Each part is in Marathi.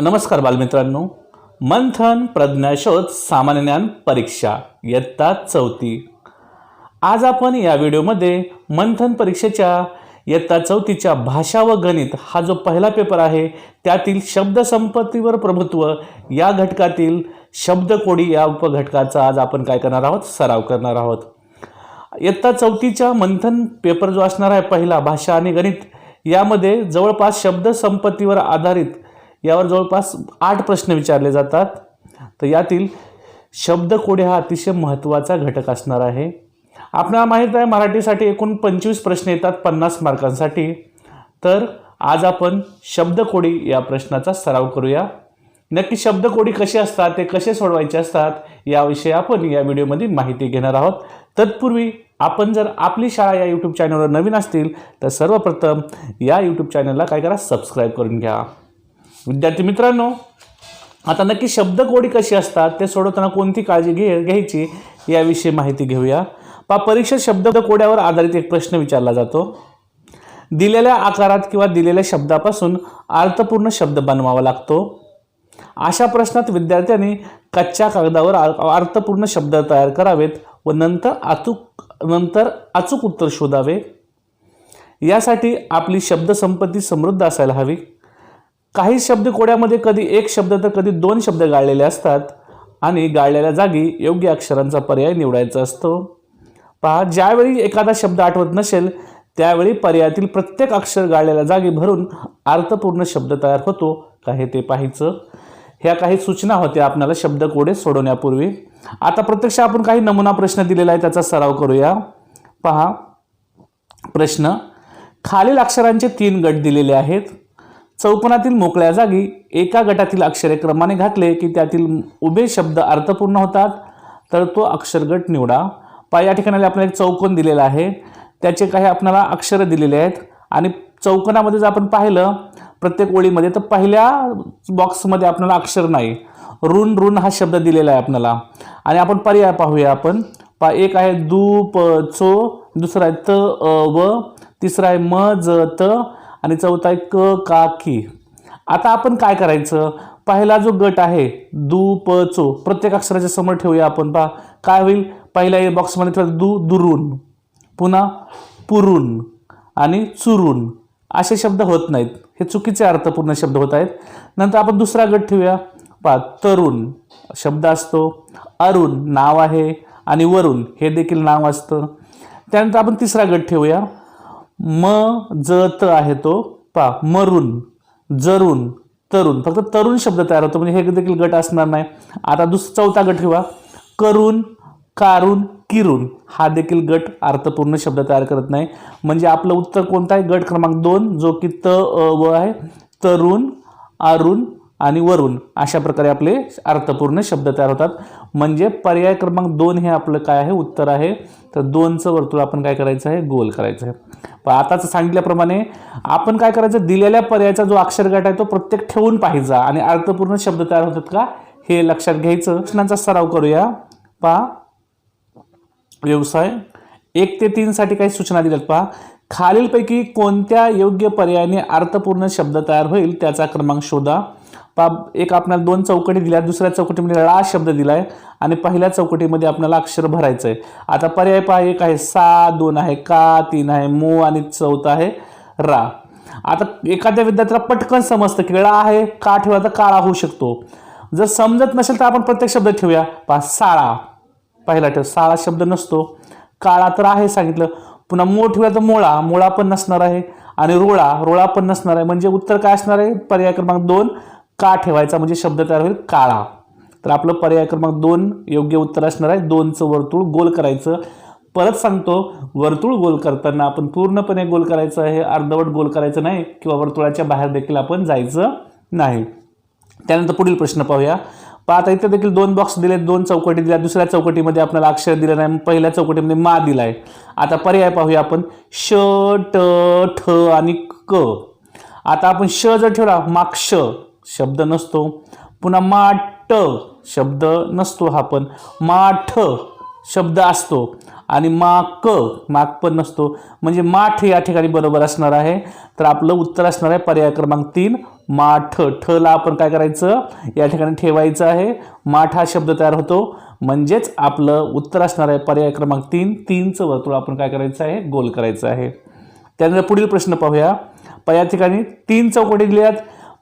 नमस्कार बालमित्रांनो. मंथन प्रज्ञाशोध सामान्य ज्ञान परीक्षा इयत्ता चौथी. आज आपण या व्हिडिओमध्ये मंथन परीक्षेच्या इयत्ता चौथीच्या भाषा व गणित हा जो पहिला पेपर आहे त्यातील शब्दसंपत्तीवर प्रभुत्व या घटकातील शब्दकोडी या उपघटकाचा आज आपण काय करणार आहोत? सराव करणार आहोत. इयत्ता चौथीच्या मंथन पेपर जो असणार आहे पहिला भाषा आणि गणित यामध्ये जवळपास शब्दसंपत्तीवर आधारित यावर जवळपास आठ प्रश्न विचारले जातात. तर यातील शब्दकोडी हा अतिशय महत्त्वाचा घटक असणार आहे. आपल्याला माहीत आहे मराठीसाठी एकूण पंचवीस प्रश्न येतात पन्नास मार्कांसाठी. तर आज आपण शब्दकोडी या प्रश्नाचा सराव करूया. नक्की शब्दकोडी कशी असतात ते कसे सोडवायचे असतात याविषयी आपण या व्हिडिओमध्ये माहिती घेणार आहोत. तत्पूर्वी आपण जर आपली शाळा या यूट्यूब चॅनलवर नवीन असतील तर सर्वप्रथम या यूट्यूब चॅनलला काय करा सबस्क्राईब करून घ्या. विद्यार्थी मित्रांनो आता नक्की शब्दकोडी कशी असतात ते सोडवताना कोणती काळजी घे घ्यायची याविषयी माहिती घेऊया. पा परीक्षेत शब्दकोड्यावर आधारित एक प्रश्न विचारला जातो. दिलेल्या आकारात किंवा दिलेल्या शब्दापासून अर्थपूर्ण शब्द बनवावा लागतो. अशा प्रश्नात विद्यार्थ्यांनी कच्च्या कागदावर अर्थपूर्ण शब्द तयार करावेत व नंतर अचूक नंतर अचूक उत्तर शोधावे. यासाठी आपली शब्दसंपत्ती समृद्ध असायला हवी. काही शब्दकोड्यामध्ये कधी एक शब्द तर कधी दोन शब्द गाळलेले असतात आणि गाळलेल्या जागी योग्य अक्षरांचा पर्याय निवडायचा असतो. पहा ज्यावेळी एखादा शब्द आठवत नसेल त्यावेळी पर्यायातील प्रत्येक अक्षर गाळलेल्या जागी भरून अर्थपूर्ण शब्द तयार होतो का हे ते पाहायचं? ह्या काही सूचना होत्या आपल्याला शब्दकोडे सोडवण्यापूर्वी. आता प्रत्यक्ष आपण काही नमुना प्रश्न दिलेला आहे त्याचा सराव करूया. पहा प्रश्न. खालील अक्षरांचे तीन गट दिलेले आहेत. चौकोनातील मोकळ्या जागी एका गटातील अक्षरे क्रमाने घातले की त्यातील उभे शब्द अर्थपूर्ण होतात तर तो अक्षरगट निवडा. पा या ठिकाणी आपल्याला एक चौकोन दिलेला आहे. त्याचे काही आपणाला अक्षरं दिलेले आहेत. आणि चौकोनामध्ये जर आपण पाहिलं प्रत्येक ओळीमध्ये तर पहिल्या बॉक्समध्ये आपल्याला अक्षर नाही. ऋण ऋण हा शब्द दिलेला आहे आपल्याला आणि आपण पर्याय पाहूया आपण. पा एक आहे दू प चो दुसरा आहे त अ व तिसरा आहे म ज त. आणि चौथा आहे क का की आता आपण काय करायचं? पहिला जो गट आहे दु प चो प्रत्येक अक्षराच्या समोर ठेवूया आपण पहा. काय होईल? पहिल्या बॉक्समध्ये ठेवा दु दुरून. पुन्हा पुरून आणि चुरून. असे शब्द होत नाहीत. हे चुकीचे अर्थपूर्ण शब्द होत आहेत. नंतर आपण दुसरा गट ठेवूया. पहा तरुण. शब्द असतो. अरुण नाव आहे आणि वरुण हे देखील नाव असतं. त्यानंतर आपण तिसरा गट ठेवूया. म ज त आहे तो. पा मरून जरून तरुण. फक्त तरुण शब्द तयार होतो म्हणजे हे देखील गट असणार नाही. आता दुस चौथा गट ठेवा. करून कारून किरून. हा देखील गट अर्थपूर्ण शब्द तयार करत नाही. म्हणजे आपलं उत्तर कोणतं आहे? गट क्रमांक दोन जो की त अ व आहे. तरुण अरुण आणि वरून अशा प्रकारे आपले अर्थपूर्ण शब्द तयार होतात. म्हणजे पर्याय क्रमांक दोन हे आपलं काय आहे? उत्तर आहे. तर दोनचं वर्तुळ आपण काय करायचं आहे? गोल करायचं आहे. पण आताच सांगितल्याप्रमाणे आपण काय करायचं? दिलेल्या पर्यायाचा जो अक्षरगट आहे तो प्रत्येक ठेवून पाहिजा आणि अर्थपूर्ण शब्द तयार होतात का? हे लक्षात घ्यायचं. प्रश्नांचा सराव करूया. पहा. व्यवसाय. एक ते तीनसाठी काही सूचना दिल्यात पहा. खालीलपैकी कोणत्या योग्य पर्यायाने अर्थपूर्ण शब्द तयार होईल? त्याचा क्रमांक शोधा. पा एक आपल्याला दोन चौकटी दिल्या दुसऱ्या चौकटीमध्ये ळा शब्द दिलाय आणि पहिल्या चौकटीमध्ये आपल्याला अक्षर भरायचं आहे आता पर्याय पहा एक आहे सा दोन आहे का तीन आहे मो आणि चौथा आहे रा. आता एखाद्या विद्यार्थ्याला पटकन समजतं की ळा आहे का ठेवा तर काळा होऊ शकतो. जर समजत नसेल तर आपण प्रत्येक शब्द ठेवूया. पहा साळा. पहिला ठेव साळा शब्द नसतो. काळा तर आहे सांगितलं. पुन्हा मो ठेवूया तर मोळा मोळा पण नसणार आहे. आणि रोळा रोळा पण नसणार आहे. म्हणजे उत्तर काय असणार आहे? पर्याय क्रमांक दोन का ठेवायचा म्हणजे शब्द तयार होईल काळा. तर आपलं पर्याय क्रमांक दोन योग्य उत्तर असणार आहे. दोनचं वर्तुळ गोल करायचं. परत सांगतो वर्तुळ गोल करताना आपण पूर्णपणे गोल करायचं आहे अर्धवट गोल करायचं नाही किंवा वर्तुळाच्या बाहेर देखील आपण जायचं नाही. त्यानंतर पुढील प्रश्न पाहूया. पहा आता इथे देखील दोन बॉक्स दिले दोन चौकटी दिल्या. दुसऱ्या चौकटीमध्ये आपल्याला अक्षर दिलं नाही. पहिल्या चौकटीमध्ये मा दिला आहे आता पर्याय पाहूया आपण. श ट ठ आणि क. आता आपण श जर ठेवला माक्ष शब्द नसतो. पुन्हा माठ शब्द नसतो हा पण. माठ शब्द असतो आणि माक माक पण नसतो. म्हणजे माठ या ठिकाणी बरोबर असणार आहे. तर आपलं उत्तर असणार आहे पर्याय क्रमांक तीन. माठ ठला आपण काय करायचं? या ठिकाणी ठेवायचं आहे. माठ हा शब्द तयार होतो. म्हणजेच आपलं उत्तर असणार आहे पर्याय क्रमांक तीन. तीनचं वर्तुळ आपण काय करायचं आहे? गोल करायचं आहे. त्यानंतर पुढील प्रश्न पाहूया. प या ठिकाणी तीन चौकटी दिल्यात.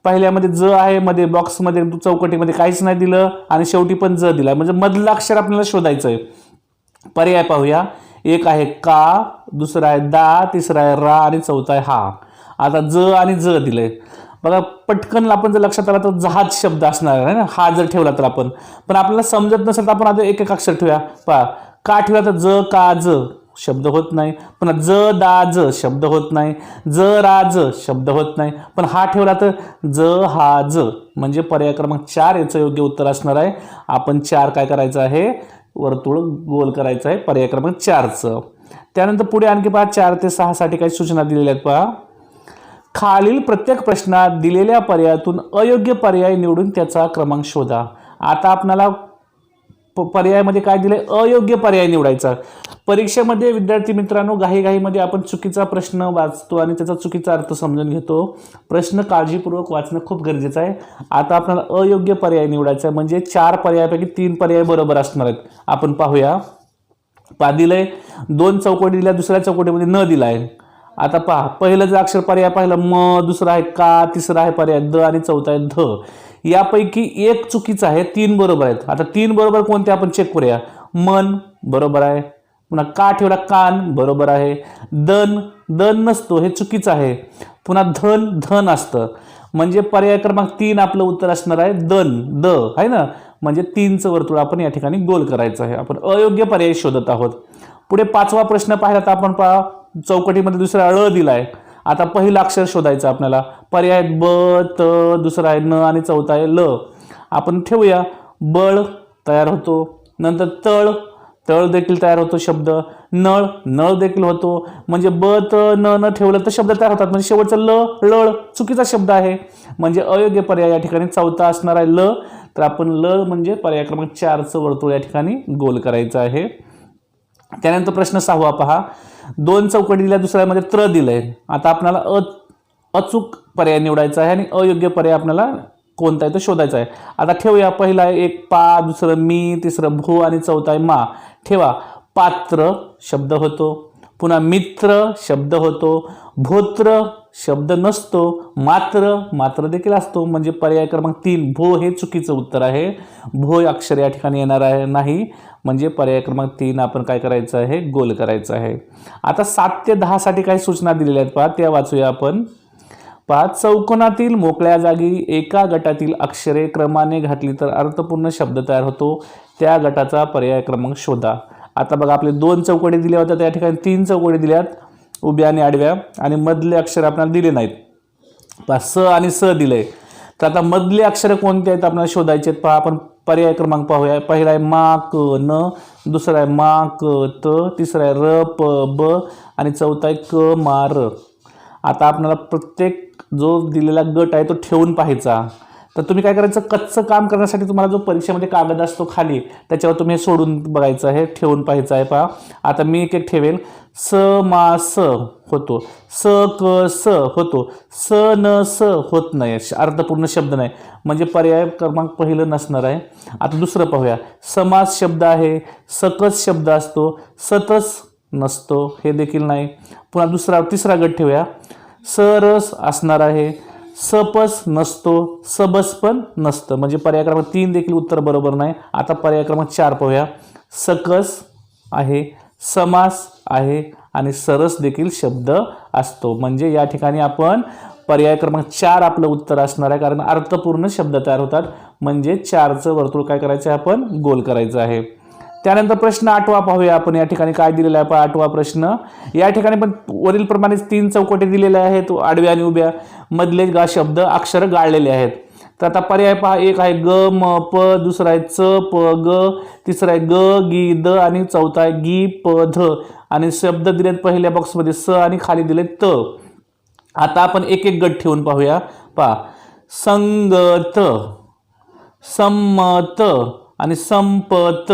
पहिल्यामध्ये ज आहे मध्ये बॉक्समध्ये चौकटीमध्ये काहीच नाही दिलं आणि शेवटी पण ज दिला. म्हणजे मधलं अक्षर आपल्याला शोधायचं आहे पर्याय पाहूया. एक आहे का दुसरा आहे दा तिसरा आहे रा आणि चौथा आहे हा. आता ज आणि ज दिलं आहे बघा पटकन आपण जर लक्षात आला तर जहाज शब्द असणार आहे ना? हा जर ठेवला तर आपण. पण आपल्याला समजत नसेल तर आपण आता एक एक अक्षर ठेवूया. पहा का ठेवला तर ज का ज? शब्द होत नाही. पण ज दा ज शब्द होत नाही. ज रा ज शब्द होत नाही. पण हा ठेवला तर ज हा ज म्हणजे पर्याय क्रमांक चार याचं योग्य उत्तर असणार आहे. आपण चार काय करायचं आहे? वर्तुळ गोल करायचं आहे पर्याय क्रमांक चारचं. त्यानंतर पुढे आणखी पहा चार ते सहासाठी काही सूचना दिलेल्या आहेत पहा. खालील प्रत्येक प्रश्नात दिलेल्या पर्यायातून अयोग्य पर्याय निवडून त्याचा क्रमांक शोधा. आता आपणाला पर्यायामध्ये काय दिले अयोग्य पर्याय निवडायचा. परीक्षेमध्ये विद्यार्थी मित्रांनो घाईघाईमध्ये आपण चुकीचा प्रश्न वाचतो आणि त्याचा चुकीचा अर्थ समजून घेतो. प्रश्न काळजीपूर्वक वाचणं खूप गरजेचं आहे. आता आपल्याला अयोग्य पर्याय निवडायचा आहे. म्हणजे चार पर्यायापैकी तीन पर्याय बरोबर असणार आहेत. आपण पाहूया. पा दिलंय. दोन चौकटी दिल्या दुसऱ्या चौकटीमध्ये न दिलाय. आता पहा. पहिलं जर अक्षर पर्याय पाहिलं म दुसरा आहे का तिसरा आहे पर्याय द आणि चौथा आहे ध. यापैकी एक चुकीचं आहे तीन बरोबर आहेत. आता तीन बरोबर कोणते? आपण चेक करूया. मन बरोबर आहे. पुन्हा का ठेवला? कान बरोबर आहे. दन दन नसतो हे चुकीचं आहे. पुन्हा धन धन असतं. म्हणजे पर्याय क्रमांक तीन आपलं उत्तर असणार आहे दन द आहे ना? म्हणजे तीनचं वर्तुळ आपण या ठिकाणी गोल करायचं आहे. आपण अयोग्य पर्याय शोधत आहोत. पुढे पाचवा प्रश्न पाहिला तर आपण पहा चौकटीमध्ये दुसरा अळ दिलाय. आता पहिलं अक्षर शोधायचं आपल्याला. पर्याय ब त दुसरा आहे न आणि चौथा आहे ल. आपण ठेवूया. बळ तयार होतो. नंतर तळ. तळ देखील तयार होतो शब्द. नळ. नळ देखील होतो. म्हणजे ब त न न ठेवलं तर शब्द तयार होतात. म्हणजे शेवटचं ल लळ चुकीचा शब्द आहे. म्हणजे अयोग्य पर्याय या ठिकाणी चौथा असणार आहे ल. तर आपण ल म्हणजे पर्याय क्रमांक चारचं वर्तुळ या ठिकाणी गोल करायचं आहे. त्यानंतर प्रश्न सहावा पहा. दोन चौकटी दिल्या दुसऱ्यामध्ये त्र दिलं आहे आता आपल्याला अ अचूक पर्याय निवडायचा आहे आणि अयोग्य पर्याय आपल्याला कोणता आहे तो शोधायचा आहे. आता ठेवूया पहिला आहे एक पा दुसरं मी तिसरं भू आणि चौथा आहे मा. ठेवा पात्र शब्द होतो. पुन्हा मित्र शब्द होतो भोत्र शब्द नसतो मात्र मात्र देखील असतो म्हणजे पर्याय क्रमांक तीन भो हे चुकीचं उत्तर आहे. भो अक्षर या ठिकाणी येणार आहे नाही. म्हणजे पर्याय क्रमांक तीन आपण काय करायचं आहे? गोल करायचं आहे. आता सात ते दहासाठी काही सूचना दिलेल्या आहेत पहा त्या वाचूया आपण. पहा चौकोनातील मोकळ्या जागी एका गटातील अक्षरे क्रमाने घातली तर अर्थपूर्ण शब्द तयार होतो. त्या गटाचा पर्याय क्रमांक शोधा. आता बघा आपले दोन चौकडी दिल्या होत्या त्या ठिकाणी तीन चौकडी दिल्यात उभ्या आणि आडव्या आणि मधले अक्षर आपल्याला दिले नाहीत. पहा स आणि स दिले तर आता मधले अक्षरं कोणते आहेत आपल्याला शोधायचे आहेत? पहा आपण पर्याय क्रमांक पाहूया. पहिला आहे मा क न दुसरा आहे मा क त तिसरा आहे र प ब आणि चौथा आहे क मा र. आता आपल्याला प्रत्येक जो दिलेला गट आहे तो ठेवून पाहायचा. तर तुम्ही काय करायचं? कच्चं काम करण्यासाठी तुम्हाला जो परीक्षेमध्ये म्हणजे कागद असतो खाली त्याच्यावर तुम्ही हे सोडून बघायचं आहे ठेवून पाहायचं आहे पहा. आता मी एक एक ठेवेल स मा स होतो. स क स होतो. स न स होत नाही. अर्थपूर्ण शब्द नाही. म्हणजे पर्याय क्रमांक पहिलं नसणार आहे. आता दुसरं पाहूया. समास शब्द आहे. सकस शब्द असतो. सतस नसतो. हे देखील नाही. पुन्हा दुसरा तिसरा गट ठेवूया. सरस असणार आहे. सपस नसतो सबस पण नसतं. म्हणजे पर्याय क्रमांक तीन देखील उत्तर बरोबर नाही. आता पर्याय क्रमांक चार पाहूया. सकस आहे समास आहे आणि सरस देखील शब्द असतो. म्हणजे या ठिकाणी आपण पर्याय क्रमांक चार आपलं उत्तर असणार आहे कारण अर्थपूर्ण शब्द तयार होतात. म्हणजे चारचं वर्तुळ काय करायचं आहे आपण? गोल करायचं आहे. त्यानंतर प्रश्न आठवा पाहूया आपण. या ठिकाणी काय दिलेला आहे? पहा आठवा प्रश्न. या ठिकाणी पण वरीलप्रमाणेच तीन चौकटी दिलेल्या आहेत. आडव्या आणि उभ्या मधले गा शब्द अक्षर गाळलेले आहेत. तर आता पर्याय पहा. एक आहे ग म प दुसरा आहे च प ग तिसरा आहे ग गी द आणि चौथा आहे गी प ध. आणि शब्द दिलेत पहिल्या बॉक्समध्ये स आणि खाली दिले त. आता आपण एक एक गट ठेवून पाहूया. पहा. संगत संमत आणि संपत.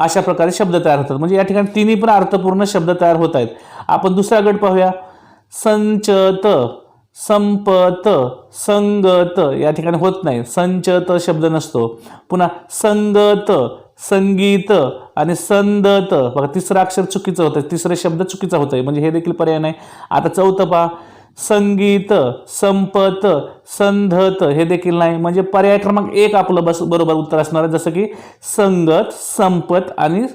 अशा प्रकारे शब्द तयार होतात. म्हणजे या ठिकाणी तिन्ही पण अर्थपूर्ण शब्द तयार होत आहेत. आपण दुसरा गट पाहूया. संचत संपत संगत. या ठिकाणी होत नाही. संचत शब्द नसतो. पुन्हा संगत संगीत आणि संदत. बघा तिसरं अक्षर चुकीचं होतं तिसरं शब्द चुकीचा होतं म्हणजे हे देखील पर्याय नाही. आता चौथं पहा. संगीत संपत संधत हे देखील नाही. म्हणजे पर्याय क्रमांक एक आपलं बस बरोबर उत्तर असणार आहे. जसं की संगत संपत आणि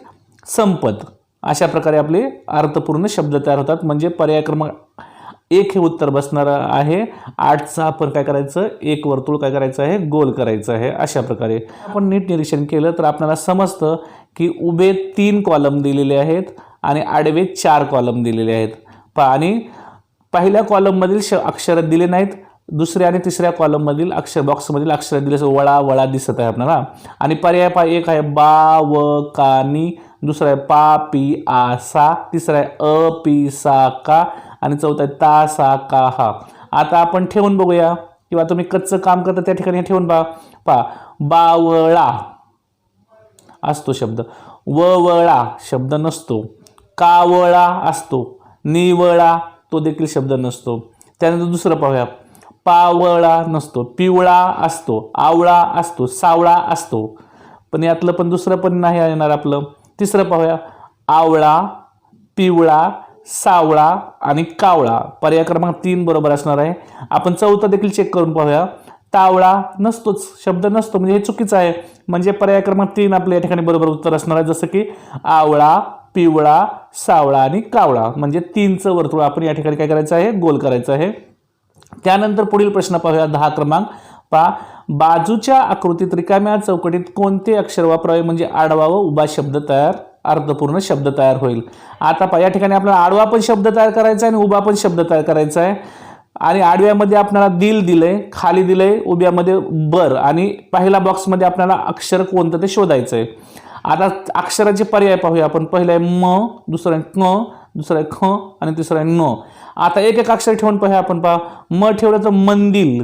संपत. अशा प्रकारे आपले अर्थपूर्ण शब्द तयार होतात. म्हणजे पर्याय क्रमांक एक हे उत्तर बसणार आहे. आठचं आपण काय करायचं? एक वर्तुळ काय करायचं आहे? गोल करायचं आहे. अशा प्रकारे. आपण नीट निरीक्षण केलं तर आपल्याला समजतं की उभे तीन कॉलम दिलेले आहेत आणि आडवे चार कॉलम दिलेले आहेत. पहा आणि पहिल्या कॉलममधील श अक्षरं दिले नाहीत. दुसऱ्या आणि तिसऱ्या कॉलममधील अक्षर बॉक्समधील अक्षर दिले असं वळा वळा दिसत आहे आपल्याला. आणि पर्याय पा एक आहे बा व कानी दुसरा आहे पा पी आ सा. तिसरा आहे अ पी सा का. आणि चौथा आहे ता सा का हा. आता आपण ठेवून बघूया. किंवा तुम्ही कच्चं काम करता त्या ठिकाणी ठेवून पहा. पहा बावळा असतो शब्द. ववळा शब्द नसतो. कावळा असतो. निवळा तो देखील शब्द नसतो. त्यानंतर दुसरं पाहूया. पावळा नसतो पिवळा असतो आवळा असतो सावळा असतो. पण यातलं पण दुसरं पण नाही येणार आपलं. तिसरं पाहूया. आवळा पिवळा सावळा आणि कावळा. पर्याय क्रमांक तीन बरोबर असणार आहे. आपण चौथा देखील चेक करून पाहूया. तावळा नसतोच शब्द नसतो. म्हणजे हे चुकीचं आहे. म्हणजे पर्याय क्रमांक तीन आपल्या या ठिकाणी बरोबर उत्तर असणार आहे. जसं की आवळा पिवळा सावळा आणि कावळा. म्हणजे तीनचं वर्तुळ. आपण या ठिकाणी काय करायचं आहे? गोल करायचं आहे. त्यानंतर पुढील प्रश्न पाहूया. दहा क्रमांक. पहा. बाजूच्या आकृतीत रिकाम्या चौकटीत कोणते अक्षर वापरावे? म्हणजे आडवा व उभा शब्द तयार अर्थपूर्ण शब्द तयार होईल. आता पहा या ठिकाणी आपल्याला आडवा पण शब्द तयार करायचा आहे आणि उभा पण शब्द तयार करायचा आहे. आणि आडव्यामध्ये आपल्याला दिल दिलंय खाली दिलंय उभ्यामध्ये बर. आणि पहिल्या बॉक्समध्ये आपल्याला अक्षर कोणतं ते शोधायचं आहे आता अक्षराचे पर्याय पाहूया आपण. पहिलं आहे म दुसरं आहे क दुसरं आहे ख आणि तिसरं आहे न आता एक एक अक्षर ठेवून पाहूया आपण पहा. म ठेवलं तर मंदिल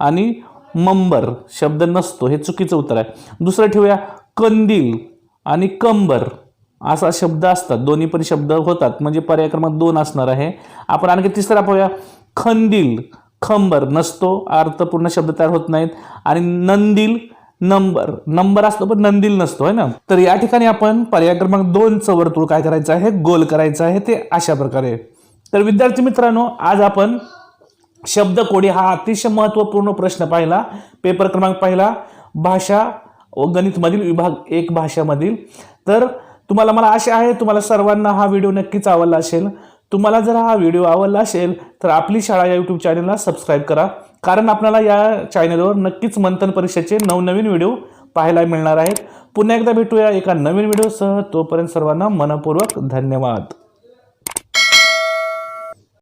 आणि मंबर शब्द नसतो. हे चुकीचं उत्तर आहे. दुसरं ठेवूया कंदील आणि कंबर. असा शब्द असतात. दोन्ही पण शब्द होतात. म्हणजे पर्याय क्रमांक दोन असणार आहे. आपण आणखी तिसरा पाहूया. खंदील खंबर नसतो. अर्थपूर्ण शब्द तयार होत नाहीत. आणि नंदील नंबर. नंबर असतो पण नंदील नसतो आहे ना? तर या ठिकाणी आपण पर्याय क्रमांक दोनचं वर्तुळ काय करायचं आहे? गोल करायचं आहे ते अशा प्रकारे. तर विद्यार्थी मित्रांनो आज आपण शब्दकोडी हा अतिशय महत्त्वपूर्ण प्रश्न पाहिला. पेपर क्रमांक पाहिला. भाषा व गणितमधील विभाग एक भाषामधील. तर तुम्हाला मला आशा आहे तुम्हाला सर्वांना हा व्हिडिओ नक्कीच आवडला असेल. तुम्हाला जर हा व्हिडिओ आवडला असेल तर आपली शाळा या यूट्यूब चॅनलला सबस्क्राईब करा. कारण आपल्याला या चॅनलवर नक्कीच मंथन परीक्षेचे नवनवीन व्हिडिओ पाहायला मिळणार आहेत. पुन्हा एकदा भेटूया एका नवीन व्हिडिओसह तोपर्यंत सर्वांना मनपूर्वक धन्यवाद.